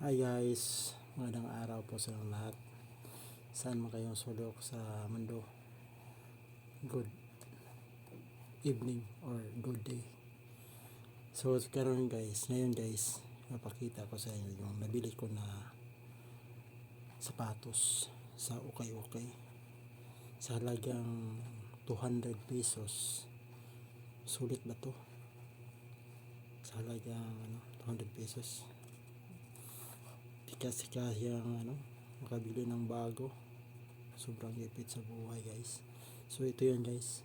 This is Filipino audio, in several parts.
Hi guys, magandang araw po sa lahat. Saan man kayong sulok sa mundo. Good evening or good day. So karon guys, ngayon guys, mapakita ko sa inyo yung nabili ko na sapatos sa Ukay Ukay. Sa halagang 200 pesos. Sulit ba to? Sa halagang ano, 200 pesos sikas-sikas yung ano, makabili ng bago. Sobrang ipit sa buhay guys. So ito yun guys.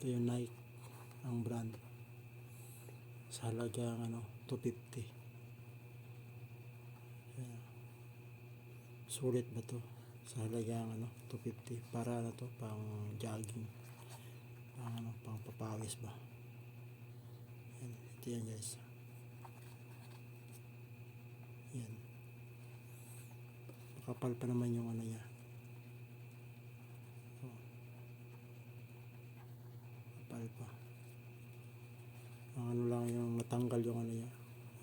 Ito yung Nike ang brand. Sa halagang ano, 250. Ayan. Sulit ba to? Sa halagang ano, 250. Para ano to, pang jogging. Pang ano, pang papawis ba? Ayan. Ito yan guys. Yan. Makapal pa naman yung ano niya. Oh. Makapal pa. Ang ano lang yung natanggal yung ano niya.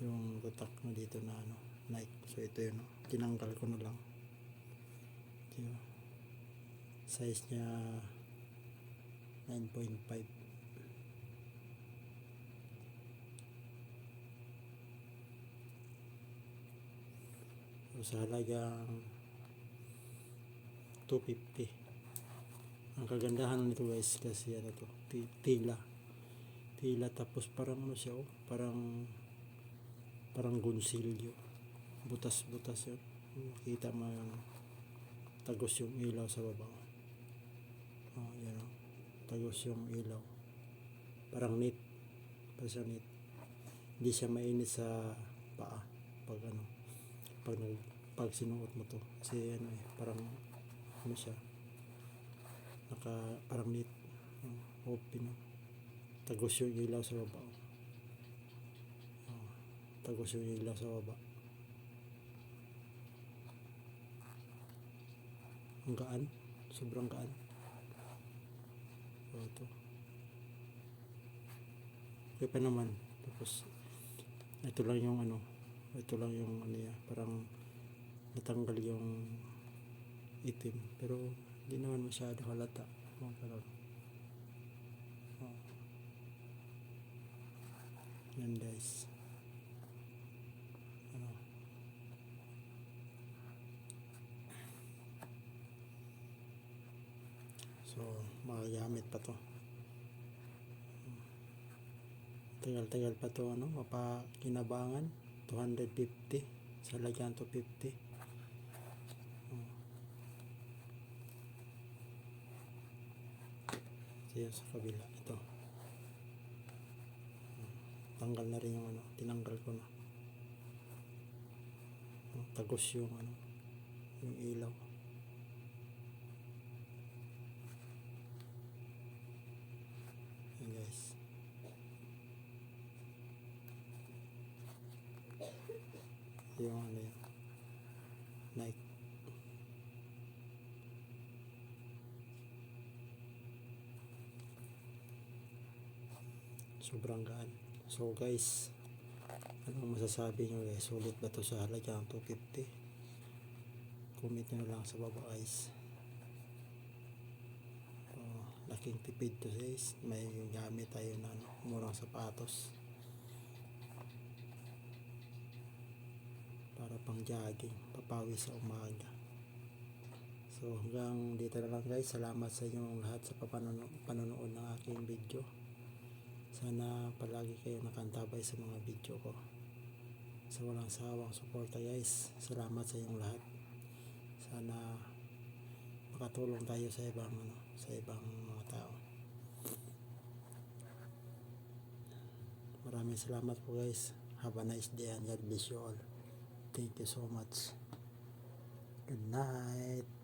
Yung tatak na dito na ano. Nike. So ito yun. Tinanggal ko na lang. Ito. Size niya 9.5. So, sa halagang 250. Ang kagandahan nito guys kasi ano to, ti- tila. Tila tapos parang ano siya oh, parang parang gunsilyo. Butas-butas yun. Makita mo yung tagos yung ilaw sa baba. Oh, yan oh. Tagos yung ilaw. Parang neat. Parang neat. Hindi siya mainit sa paa pag ano pag pag sinuot mo to kasi ano eh parang ano siya naka parang neat oh, open oh. tagos yung ilaw sa baba oh. Oh, tagos yung ilaw sa baba ang gaan sobrang gaan so ito okay pa naman tapos ito lang yung ano ito lang yung ano niya parang natanggal yung itim. Pero hindi naman masyado halata. Oh, pero, oh. yan guys. Ano? So magagamit pa to. Tagal-tagal pa to ano? Mapakinabangan 250 sa lagyan 250 oh. siya sa kabila ito Oh. tanggal na rin yung ano tinanggal ko na tagos yung ano yung ilaw yan guys yung ano yun Nike sobrang gaan. So guys anong masasabi nyo guys? Sulit ba to sa halagang 250 comment nyo lang sa baba guys. Oh, laking tipid to guys. May gamit tayo na ano, murang sapatos para pang jogging papawis sa umaga. So hanggang dito na lang guys. Salamat sa inyong lahat sa panonood ng aking video. Sana palagi kayo nakantabay sa mga video ko. Sa walang sawang suporta guys. Salamat sa inyong lahat. Sana makatulong tayo sa ibang ano, sa ibang mga tao. Maraming salamat po guys. Have a nice day and God bless you all Thank you so much. Good night.